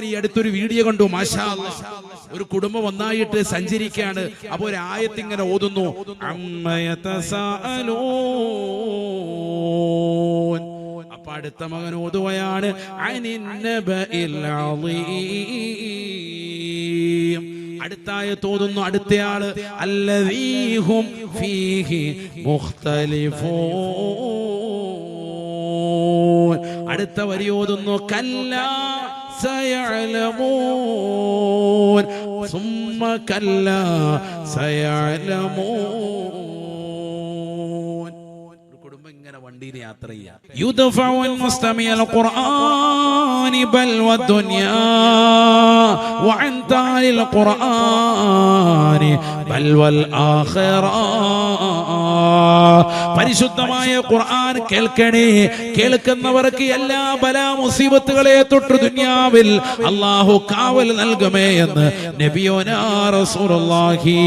ഞാൻ ഈ അടുത്തൊരു വീഡിയോ കണ്ടു മാഷാ. ഒരു കുടുംബം ഒന്നായിട്ട് സഞ്ചരിക്കാണ് അപ്പൊ ഒരു ആയത്തിങ്ങനെ ഓതുന്നു അമ്മയതസാഅലൂൻ. അപ്പൊ അടുത്ത മകൻ ഓതുകയാണ്. അടുത്തായ തോന്നുന്നു അടുത്തയാൾ അല്ലീഹും അടുത്ത വരി ഓതുന്നു കല്ല سيعلمون ثم كلا سيعلمون. يدفع المستمع القرآن بل والدنيا وعن تالي القرآن بل والآخرة. പരിശുദ്ധമായ ഖുർആൻ കേൾക്കണേ. കേൾക്കുന്നവർക്ക് എല്ലാ ബലാ മുസീബത്തുകളെ തൊട്ട് ദുനിയാവിൽ അള്ളാഹു കാവൽ നൽകുമേ എന്ന് നബിയോനാ റസൂലുള്ളാഹി.